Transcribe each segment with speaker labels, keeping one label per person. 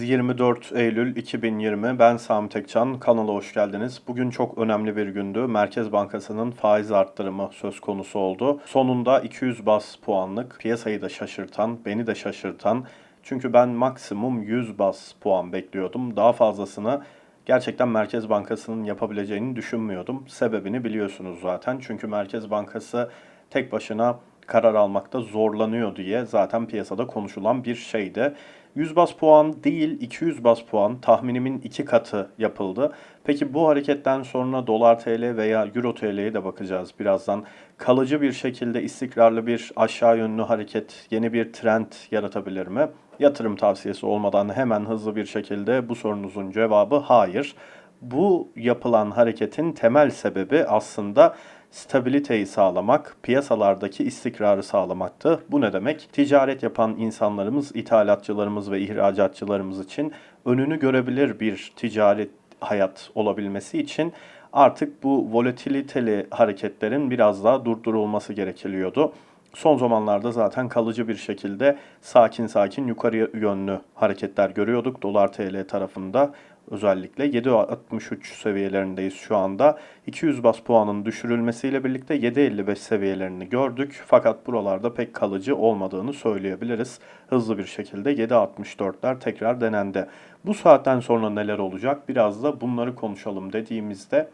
Speaker 1: 24 Eylül 2020 ben Sami Tekcan kanala hoş geldiniz. Bugün çok önemli bir gündü. Merkez Bankası'nın faiz arttırımı söz konusu oldu. Sonunda 200 bas puanlık piyasayı da şaşırtan, beni de şaşırtan çünkü ben maksimum 100 bas puan bekliyordum. Daha fazlasını gerçekten Merkez Bankası'nın yapabileceğini düşünmüyordum. Sebebini biliyorsunuz zaten. Çünkü Merkez Bankası tek başına karar almakta zorlanıyor diye zaten piyasada konuşulan bir şeydi. 100 bas puan değil 200 bas puan tahminimin iki katı yapıldı. Peki bu hareketten sonra dolar TL veya euro TL'ye de bakacağız birazdan. Kalıcı bir şekilde istikrarlı bir aşağı yönlü hareket yeni bir trend yaratabilir mi? Yatırım tavsiyesi olmadan hemen hızlı bir şekilde bu sorunuzun cevabı hayır. Bu yapılan hareketin temel sebebi aslında stabiliteyi sağlamak, piyasalardaki istikrarı sağlamaktı. Bu ne demek? Ticaret yapan insanlarımız, ithalatçılarımız ve ihracatçılarımız için önünü görebilir bir ticaret hayat olabilmesi için artık bu volatiliteli hareketlerin biraz daha durdurulması gerekiliyordu. Son zamanlarda zaten kalıcı bir şekilde sakin sakin yukarı yönlü hareketler görüyorduk dolar TL tarafında özellikle 7.63 seviyelerindeyiz şu anda. 200 bas puanın düşürülmesiyle birlikte 7.55 seviyelerini gördük. Fakat buralarda pek kalıcı olmadığını söyleyebiliriz. Hızlı bir şekilde 7.64'ler tekrar denendi. Bu saatten sonra neler olacak? Biraz da bunları konuşalım dediğimizde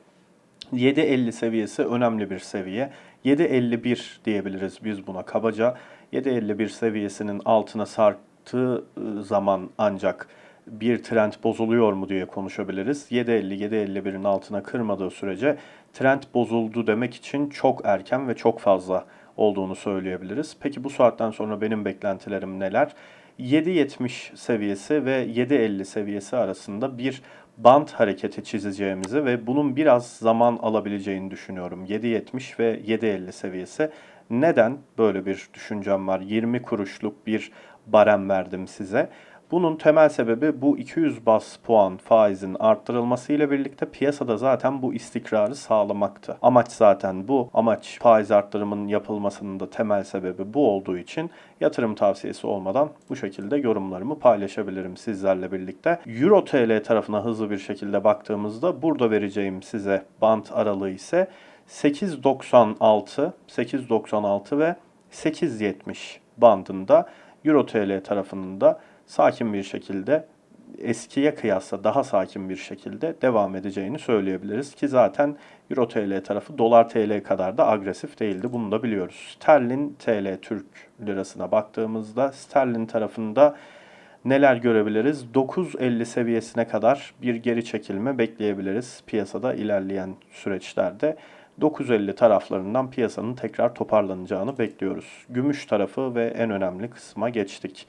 Speaker 1: 7.50 seviyesi önemli bir seviye. 7.51 diyebiliriz biz buna kabaca. 7.51 seviyesinin altına sarktığı ıı, zaman ancak bir trend bozuluyor mu diye konuşabiliriz. 7.50 7.51'in altına kırmadığı sürece trend bozuldu demek için çok erken ve çok fazla olduğunu söyleyebiliriz. Peki bu saatten sonra benim beklentilerim neler? 7.70 seviyesi ve 7.50 seviyesi arasında bir band hareketi çizeceğimizi ve bunun biraz zaman alabileceğini düşünüyorum. 7.70 ve 7.50 seviyesi. Neden böyle bir düşüncem var? 20 kuruşluk bir barem verdim size. Bunun temel sebebi bu 200 bas puan faizin arttırılması ile birlikte piyasada zaten bu istikrarı sağlamaktı. Amaç zaten bu. Amaç faiz arttırımının yapılmasının da temel sebebi bu olduğu için yatırım tavsiyesi olmadan bu şekilde yorumlarımı paylaşabilirim sizlerle birlikte. Euro TL tarafına hızlı bir şekilde baktığımızda burada vereceğim size bant aralığı ise 8.96, 8.96 ve 8.70 bandında Euro TL tarafının da sakin bir şekilde eskiye kıyasla daha sakin bir şekilde devam edeceğini söyleyebiliriz ki zaten Euro TL tarafı dolar TL kadar da agresif değildi. Bunu da biliyoruz. Sterlin TL Türk lirasına baktığımızda sterlin tarafında neler görebiliriz? 9.50 seviyesine kadar bir geri çekilme bekleyebiliriz piyasada ilerleyen süreçlerde. 9.50 taraflarından piyasanın tekrar toparlanacağını bekliyoruz. Gümüş tarafı ve en önemli kısma geçtik.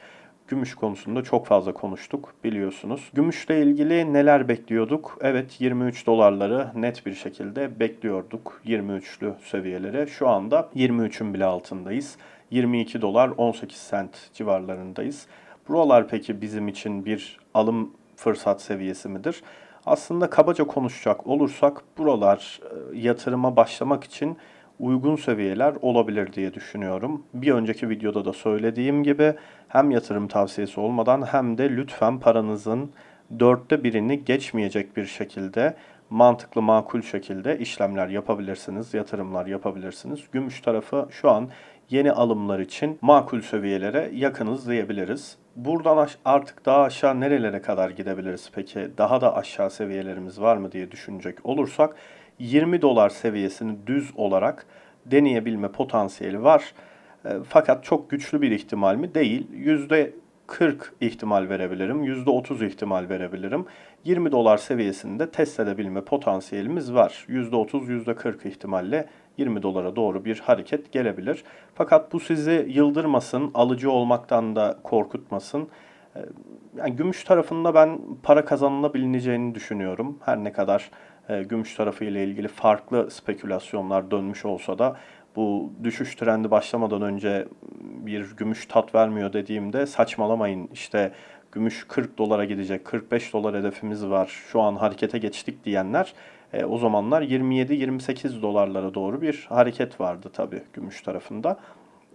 Speaker 1: Gümüş konusunda çok fazla konuştuk biliyorsunuz. Gümüşle ilgili neler bekliyorduk? Evet 23 dolarları net bir şekilde bekliyorduk 23'lü seviyelere. Şu anda 23'ün bile altındayız. 22 dolar 18 sent civarlarındayız. Buralar peki bizim için bir alım fırsat seviyesi midir? Aslında kabaca konuşacak olursak buralar e, yatırıma başlamak için uygun seviyeler olabilir diye düşünüyorum. Bir önceki videoda da söylediğim gibi hem yatırım tavsiyesi olmadan hem de lütfen paranızın dörtte birini geçmeyecek bir şekilde mantıklı makul şekilde işlemler yapabilirsiniz, yatırımlar yapabilirsiniz. Gümüş tarafı şu an yeni alımlar için makul seviyelere yakınız diyebiliriz. Buradan artık daha aşağı nerelere kadar gidebiliriz peki? Daha da aşağı seviyelerimiz var mı diye düşünecek olursak 20 dolar seviyesini düz olarak deneyebilme potansiyeli var. E, fakat çok güçlü bir ihtimal mi? Değil. %40 ihtimal verebilirim. %30 ihtimal verebilirim. 20 dolar seviyesinde test edebilme potansiyelimiz var. %30, %40 ihtimalle 20 dolara doğru bir hareket gelebilir. Fakat bu sizi yıldırmasın, alıcı olmaktan da korkutmasın. E, yani gümüş tarafında ben para kazanılabileceğini düşünüyorum. Her ne kadar e, gümüş tarafı ile ilgili farklı spekülasyonlar dönmüş olsa da bu düşüş trendi başlamadan önce bir gümüş tat vermiyor dediğimde saçmalamayın işte gümüş 40 dolara gidecek 45 dolar hedefimiz var şu an harekete geçtik diyenler e, o zamanlar 27-28 dolarlara doğru bir hareket vardı tabii gümüş tarafında.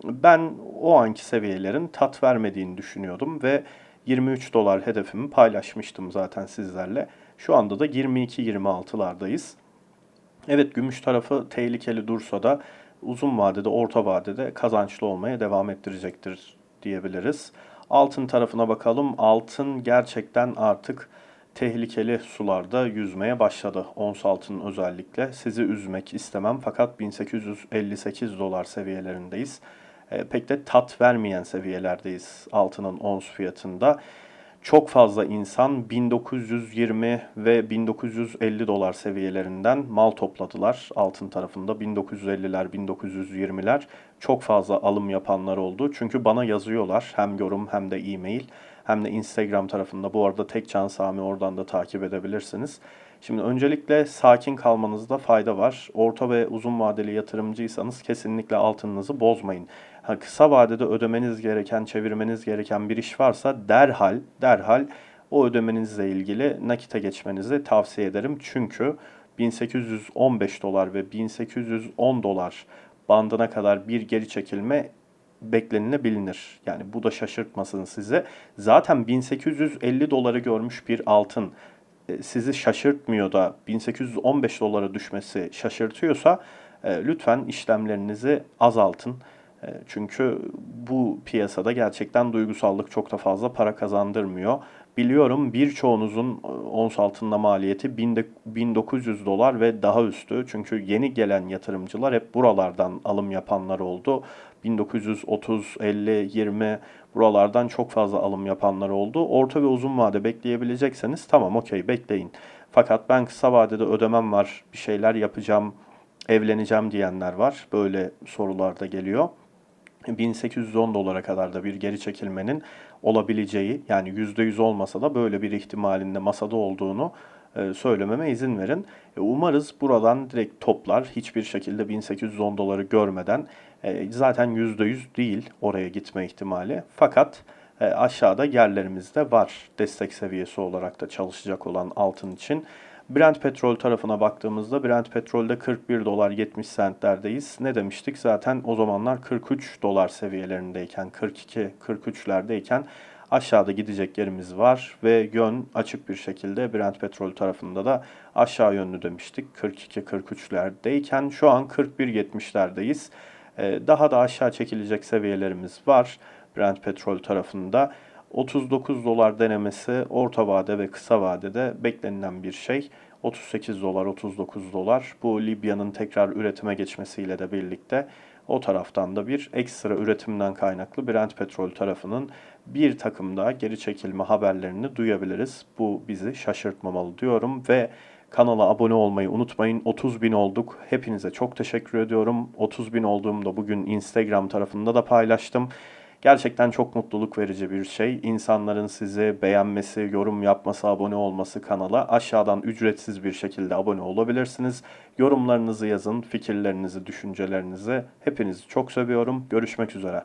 Speaker 1: Ben o anki seviyelerin tat vermediğini düşünüyordum ve 23 dolar hedefimi paylaşmıştım zaten sizlerle. Şu anda da 22-26'lardayız. Evet gümüş tarafı tehlikeli dursa da uzun vadede, orta vadede kazançlı olmaya devam ettirecektir diyebiliriz. Altın tarafına bakalım. Altın gerçekten artık tehlikeli sularda yüzmeye başladı. Ons altın özellikle. Sizi üzmek istemem fakat 1858 dolar seviyelerindeyiz. E, pek de tat vermeyen seviyelerdeyiz altının ons fiyatında. Çok fazla insan 1920 ve 1950 dolar seviyelerinden mal topladılar altın tarafında. 1950'ler, 1920'ler çok fazla alım yapanlar oldu. Çünkü bana yazıyorlar hem yorum hem de e-mail hem de Instagram tarafında. Bu arada tek Can Sami oradan da takip edebilirsiniz. Şimdi öncelikle sakin kalmanızda fayda var. Orta ve uzun vadeli yatırımcıysanız kesinlikle altınınızı bozmayın. Ha, kısa vadede ödemeniz gereken, çevirmeniz gereken bir iş varsa derhal, derhal o ödemenizle ilgili nakite geçmenizi tavsiye ederim. Çünkü 1815 dolar ve 1810 dolar bandına kadar bir geri çekilme beklenilebilir. Yani bu da şaşırtmasın sizi. Zaten 1850 doları görmüş bir altın e, sizi şaşırtmıyor da 1815 dolara düşmesi şaşırtıyorsa e, lütfen işlemlerinizi azaltın. E, çünkü bu piyasada gerçekten duygusallık çok da fazla para kazandırmıyor. Biliyorum birçoğunuzun ons altında maliyeti 1900 dolar ve daha üstü. Çünkü yeni gelen yatırımcılar hep buralardan alım yapanlar oldu. 1930, 50, 20 buralardan çok fazla alım yapanlar oldu. Orta ve uzun vade bekleyebilecekseniz tamam okey bekleyin. Fakat ben kısa vadede ödemem var, bir şeyler yapacağım, evleneceğim diyenler var. Böyle sorular da geliyor. 1810 dolara kadar da bir geri çekilmenin olabileceği yani %100 olmasa da böyle bir ihtimalinde masada olduğunu e, söylememe izin verin. E, umarız buradan direkt toplar hiçbir şekilde 1810 doları görmeden e, zaten %100 değil oraya gitme ihtimali. Fakat aşağıda yerlerimiz de var destek seviyesi olarak da çalışacak olan altın için. Brent petrol tarafına baktığımızda Brent petrolde 41 dolar 70 centlerdeyiz. Ne demiştik? Zaten o zamanlar 43 dolar seviyelerindeyken, 42 43'lerdeyken aşağıda gidecek yerimiz var ve yön açık bir şekilde Brent petrol tarafında da aşağı yönlü demiştik. 42-43'lerdeyken şu an 41-70'lerdeyiz. Ee, daha da aşağı çekilecek seviyelerimiz var Brent petrol tarafında. 39 dolar denemesi orta vade ve kısa vadede beklenilen bir şey. 38 dolar, 39 dolar. Bu Libya'nın tekrar üretime geçmesiyle de birlikte o taraftan da bir ekstra üretimden kaynaklı Brent petrol tarafının bir takım daha geri çekilme haberlerini duyabiliriz. Bu bizi şaşırtmamalı diyorum ve kanala abone olmayı unutmayın. 30 bin olduk. Hepinize çok teşekkür ediyorum. 30 bin olduğumda bugün Instagram tarafında da paylaştım. Gerçekten çok mutluluk verici bir şey. İnsanların sizi beğenmesi, yorum yapması, abone olması kanala aşağıdan ücretsiz bir şekilde abone olabilirsiniz. Yorumlarınızı yazın, fikirlerinizi, düşüncelerinizi. Hepinizi çok seviyorum. Görüşmek üzere.